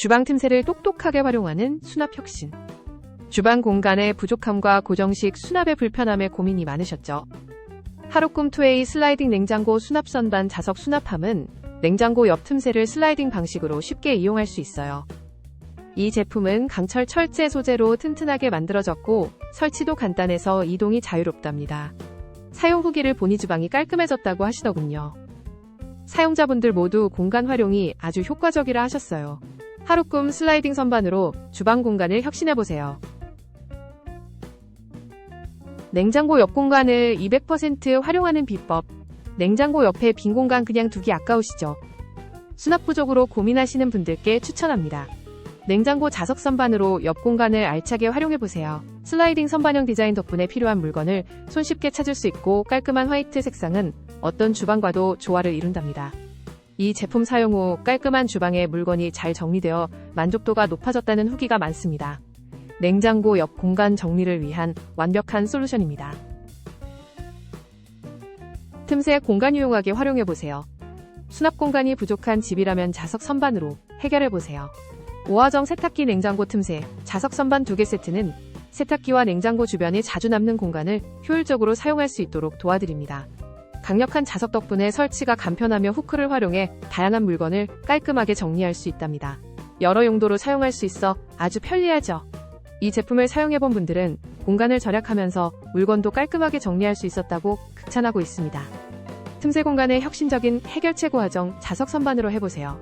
주방 틈새를 똑똑하게 활용하는 수납 혁신. 주방 공간의 부족함과 고정식 수납의 불편함에 고민이 많으셨죠. 하루꿈 투웨이 슬라이딩 냉장고 수납 선반 자석 수납함은 냉장고 옆 틈새를 슬라이딩 방식으로 쉽게 이용할 수 있어요. 이 제품은 강철 철제 소재로 튼튼하게 만들어졌고 설치도 간단해서 이동이 자유롭답니다. 사용 후기를 보니 주방이 깔끔해졌다고 하시더군요. 사용자분들 모두 공간 활용이 아주 효과적이라 하셨어요. 하루 꿈 슬라이딩 선반으로 주방 공간을 혁신해보세요. 냉장고 옆 공간을 200% 활용하는 비법. 냉장고 옆에 빈 공간 그냥 두기 아까우시죠? 수납 부족으로 고민하시는 분들께 추천합니다. 냉장고 자석 선반으로 옆 공간을 알차게 활용해보세요. 슬라이딩 선반형 디자인 덕분에 필요한 물건을 손쉽게 찾을 수 있고 깔끔한 화이트 색상은 어떤 주방과도 조화를 이룬답니다. 이 제품 사용 후 깔끔한 주방에 물건이 잘 정리되어 만족도가 높아졌다는 후기가 많습니다. 냉장고 옆 공간 정리를 위한 완벽한 솔루션입니다. 틈새 공간 유용하게 활용해보세요. 수납 공간이 부족한 집이라면 자석 선반으로 해결해보세요. 오화정 세탁기 냉장고 틈새 자석 선반 2개 세트는 세탁기와 냉장고 주변에 자주 남는 공간을 효율적으로 사용할 수 있도록 도와드립니다. 강력한 자석 덕분에 설치가 간편하며 후크를 활용해 다양한 물건을 깔끔하게 정리할 수 있답니다. 여러 용도로 사용할 수 있어 아주 편리하죠. 이 제품을 사용해본 분들은 공간을 절약하면서 물건도 깔끔하게 정리할 수 있었다고 극찬하고 있습니다. 틈새 공간의 혁신적인 해결책 과정 자석 선반으로 해보세요.